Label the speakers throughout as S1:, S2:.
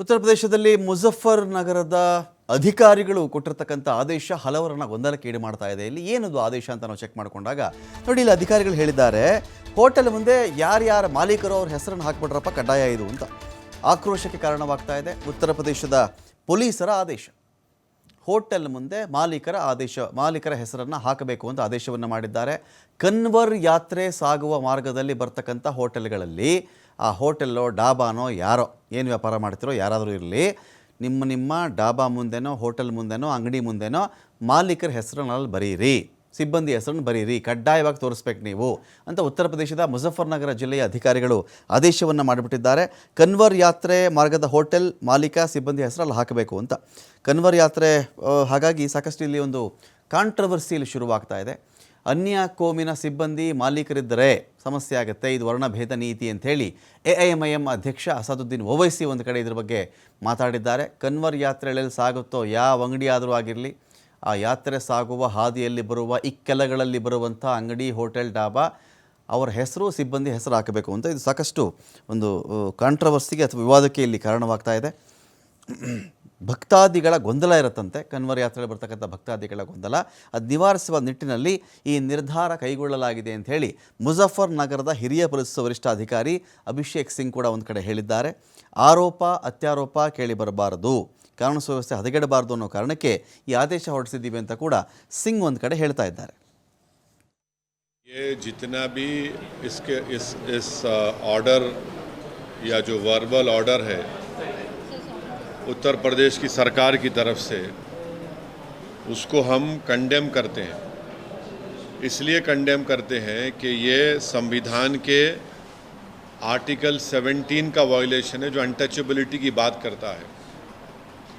S1: ಉತ್ತರ ಪ್ರದೇಶದಲ್ಲಿ ಮುಜಫರ್ ನಗರದ ಅಧಿಕಾರಿಗಳು ಕೊಟ್ಟಿರ್ತಕ್ಕಂಥ ಆದೇಶ ಹಲವರನ್ನ ಗೊಂದಲಕ್ಕೆ ಈಡು ಮಾಡ್ತಾ ಇದೆ. ಇಲ್ಲಿ ಏನದು ಆದೇಶ ಅಂತ ನಾವು ಚೆಕ್ ಮಾಡಿಕೊಂಡಾಗ ನೋಡಿ, ಇಲ್ಲಿ ಅಧಿಕಾರಿಗಳು ಹೇಳಿದ್ದಾರೆ, ಹೋಟೆಲ್ ಮುಂದೆ ಯಾರ್ಯಾರ ಮಾಲೀಕರು ಅವ್ರ ಹೆಸರನ್ನು ಹಾಕ್ಬಿಟ್ರಪ್ಪ, ಕಡ್ಡಾಯ ಇದು ಅಂತ ಆಕ್ರೋಶಕ್ಕೆ ಕಾರಣವಾಗ್ತಾ ಇದೆ ಉತ್ತರ ಪ್ರದೇಶದ ಪೊಲೀಸರ ಆದೇಶ. ಹೋಟೆಲ್ ಮುಂದೆ ಮಾಲೀಕರ ಆದೇಶ, ಮಾಲೀಕರ ಹೆಸರನ್ನು ಹಾಕಬೇಕು ಅಂತ ಆದೇಶವನ್ನು ಮಾಡಿದ್ದಾರೆ. ಕನ್ವರ್ ಯಾತ್ರೆ ಸಾಗುವ ಮಾರ್ಗದಲ್ಲಿ ಬರ್ತಕ್ಕಂಥ ಹೋಟೆಲ್ಗಳಲ್ಲಿ ಆ ಹೋಟೆಲ್ಲೋ, ಡಾಬಾನೋ ಯಾರೋ, ಏನು ವ್ಯಾಪಾರ ಮಾಡ್ತಿರೋ ಯಾರಾದರೂ ಇರಲಿ, ನಿಮ್ಮ ನಿಮ್ಮ ಡಾಬಾ ಮುಂದೆನೋ, ಹೋಟೆಲ್ ಮುಂದೆನೋ, ಅಂಗಡಿ ಮುಂದೆನೋ, ಮಾಲೀಕರ ಹೆಸರನ್ನಲ್ಲಿ ಬರೀರಿ, ಸಿಬ್ಬಂದಿ ಹೆಸರನ್ನು ಬರೀರಿ, ಕಡ್ಡಾಯವಾಗಿ ತೋರಿಸ್ಬೇಕು ನೀವು ಅಂತ ಉತ್ತರ ಪ್ರದೇಶದ ಮುಜಫರ್ನಗರ ಜಿಲ್ಲೆಯ ಅಧಿಕಾರಿಗಳು ಆದೇಶವನ್ನು ಮಾಡಿಬಿಟ್ಟಿದ್ದಾರೆ. ಕನ್ವರ್ ಯಾತ್ರೆ ಮಾರ್ಗದ ಹೋಟೆಲ್ ಮಾಲೀಕ ಸಿಬ್ಬಂದಿ ಹೆಸರಲ್ಲಿ ಹಾಕಬೇಕು ಅಂತ. ಕನ್ವರ್ ಯಾತ್ರೆ ಹಾಗಾಗಿ ಸಾಕಷ್ಟು ಇಲ್ಲಿ ಒಂದು ಕಾಂಟ್ರವರ್ಸಿಯಲ್ಲಿ ಶುರುವಾಗ್ತಾ ಇದೆ. ಅನ್ಯ ಕೋಮಿನ ಸಿಬ್ಬಂದಿ ಮಾಲೀಕರಿದ್ದರೆ ಸಮಸ್ಯೆ ಆಗುತ್ತೆ, ಇದು ವರ್ಣಭೇದ ನೀತಿ ಅಂತ ಹೇಳಿ A I M I M ಅಧ್ಯಕ್ಷ ಅಸಾದುದ್ದೀನ್ ಓವೈಸಿ ಒಂದು ಕಡೆ ಇದ್ರ ಬಗ್ಗೆ ಮಾತಾಡಿದ್ದಾರೆ. ಕನ್ವರ್ ಯಾತ್ರೆಗಳಲ್ಲಿ ಸಾಗುತ್ತೋ, ಯಾವ ಅಂಗಡಿ ಆದರೂ ಆಗಿರಲಿ, ಆ ಯಾತ್ರೆ ಸಾಗುವ ಹಾದಿಯಲ್ಲಿ ಬರುವ, ಇಕ್ಕೆಲಗಳಲ್ಲಿ ಬರುವಂಥ ಅಂಗಡಿ, ಹೋಟೆಲ್, ಡಾಬಾ, ಅವರ ಹೆಸರು, ಸಿಬ್ಬಂದಿ ಹೆಸರು ಹಾಕಬೇಕು ಅಂತ ಇದು ಸಾಕಷ್ಟು ಒಂದು ಕಾಂಟ್ರವರ್ಸಿಗೆ ಅಥವಾ ವಿವಾದಕ್ಕೆ ಇಲ್ಲಿ ಕಾರಣವಾಗ್ತಾ ಇದೆ. ಭಕ್ತಾದಿಗಳ ಗೊಂದಲ ಇರುತ್ತಂತೆ. ಕನ್ವರ್ ಯಾತ್ರೆಯಲ್ಲಿ ಬರ್ತಕ್ಕಂಥ ಭಕ್ತಾದಿಗಳ ಗೊಂದಲ. ಅದು ನಿವಾರಿಸುವ ನಿಟ್ಟಿನಲ್ಲಿ ಈ ನಿರ್ಧಾರ ಕೈಗೊಳ್ಳಲಾಗಿದೆ ಅಂತ ಹೇಳಿ ಮುಜಫರ್ ನಗರದ ಹಿರಿಯ ಪೊಲೀಸ್ ವರಿಷ್ಠಾಧಿಕಾರಿ ಅಭಿಷೇಕ್ ಸಿಂಗ್ ಕೂಡ ಒಂದು ಕಡೆ ಹೇಳಿದ್ದಾರೆ. ಆರೋಪ, ಅತ್ಯಾರೋಪ ಕೇಳಿ ಬರಬಾರದು. ಕಾನೂನು ಸುವ್ಯವಸ್ಥೆ ಹದಗೆಡಬಾರದು ಅನ್ನೋ ಕಾರಣಕ್ಕೆ ಈ ಆದೇಶ ಹೊರಡಿಸಿದ್ದೀವಿ ಅಂತ ಕೂಡ ಸಿಂಗ್ ಒಂದು ಕಡೆ ಹೇಳ್ತಾ ಇದ್ದಾರೆ.
S2: Order verbal order Uttar Pradesh की सरकार की तरफ़ से उसको हम कंडेम करते हैं। इसलिए कंडेम करते हैं कि ये संविधान के आर्टिकल 17 का वायोलेशन है, जो अनटचेबिलिटी की बात करता है।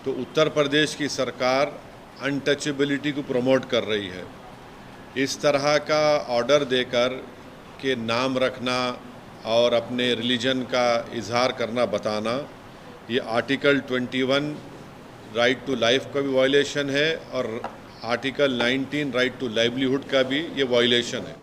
S2: तो उत्तर प्रदेश की सरकार अनटचेबिलिटी को प्रमोट कर रही है। इस तरह का ऑर्डर देकर के नाम रखना और अपने रिलीजन का इजहार करना, बताना ये आर्टिकल 21 राइट टू लाइफ का भी वायलेशन है और आर्टिकल 19 राइट टू लाइवलीहुड का भी ये वायलेशन है।